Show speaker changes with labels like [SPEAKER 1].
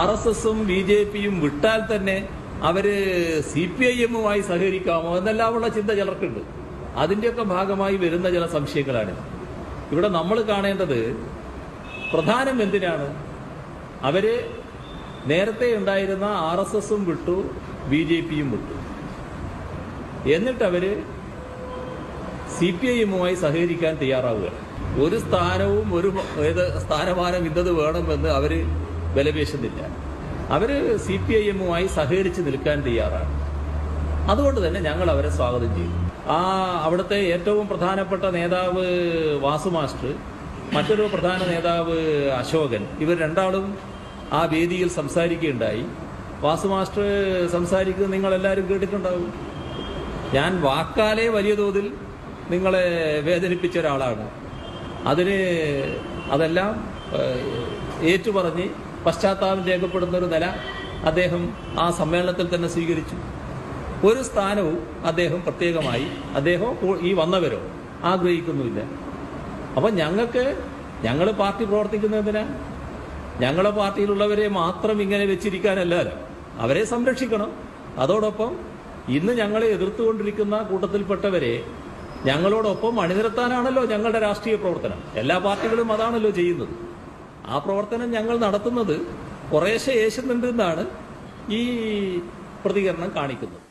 [SPEAKER 1] R S എസും B J പിയും വിട്ടാൽ തന്നെ അവർ സി പി ഐ എമ്മുമായി സഹകരിക്കാമോ എന്നെല്ലാമുള്ള ചിന്ത ചിലർക്കുണ്ട്. അതിന്റെയൊക്കെ ഭാഗമായി വരുന്ന ചില സംശയങ്ങളാണ്. ഇവിടെ നമ്മൾ കാണേണ്ടത് പ്രധാനം എന്തിനാണ്? അവർ നേരത്തെ ഉണ്ടായിരുന്ന ആർ എസ് എസും വിട്ടു ബി ജെ പിയും വിട്ടു. എന്നിട്ട് അവർ സി പി ഐ എമ്മുമായി സഹകരിക്കാൻ തയ്യാറാവുകയാണ്. ഒരു സ്ഥാനവും ഒരു സ്ഥാനമാനം ഇന്നത് വേണമെന്ന് അവർ വിലപേശുന്നില്ല അവർ സി പി ഐ എമ്മുമായി സഹകരിച്ച് നിൽക്കാൻ തയ്യാറാണ്. അതുകൊണ്ട് തന്നെ ഞങ്ങൾ അവരെ സ്വാഗതം ചെയ്തു ആ അവിടുത്തെ ഏറ്റവും പ്രധാനപ്പെട്ട നേതാവ് വാസു മാസ്റ്റർ മറ്റൊരു പ്രധാന നേതാവ് അശോകൻ ഇവർ രണ്ടാളും ആ വേദിയിൽ സംസാരിക്കുകയുണ്ടായി. വാസു മാസ്റ്റർ സംസാരിക്കുന്നത് നിങ്ങൾ എല്ലാവരും കേട്ടിട്ടുണ്ടാവും. ഞാൻ വാക്കാലെ വലിയ തോതിൽ നിങ്ങളെ വേദനിപ്പിച്ച ഒരാളാണ്. അതിന് അതെല്ലാം ഏറ്റുപറഞ്ഞ് പശ്ചാത്താപം രേഖപ്പെടുന്ന ഒരു നില അദ്ദേഹം ആ സമ്മേളനത്തിൽ തന്നെ സ്വീകരിച്ചു. ഒരു സ്ഥാനവും അദ്ദേഹം പ്രത്യേകമായി അദ്ദേഹം ഈ വന്നവരോ ആഗ്രഹിക്കുന്നുമില്ല. അപ്പൊ ഞങ്ങൾക്ക് ഞങ്ങൾ പാർട്ടി പ്രവർത്തിക്കുന്നതിനാ ഞങ്ങളെ പാർട്ടിയിലുള്ളവരെ മാത്രം ഇങ്ങനെ വെച്ചിരിക്കാനല്ലല്ലോ അവരെ സംരക്ഷിക്കണം. അതോടൊപ്പം ഇന്ന് ഞങ്ങളെ എതിർത്തുകൊണ്ടിരിക്കുന്ന കൂട്ടത്തിൽപ്പെട്ടവരെ ഞങ്ങളോടൊപ്പം അണിനിരത്താനാണല്ലോ ഞങ്ങളുടെ രാഷ്ട്രീയ പ്രവർത്തനം. എല്ലാ പാർട്ടികളും അതാണല്ലോ ചെയ്യുന്നത്. ആ പ്രവർത്തനം ഞങ്ങൾ നടത്തുന്നത് കുറേശ്ശെ യേശുന്നുണ്ട് എന്നാണ് ഈ പ്രതികരണം കാണിക്കുന്നത്.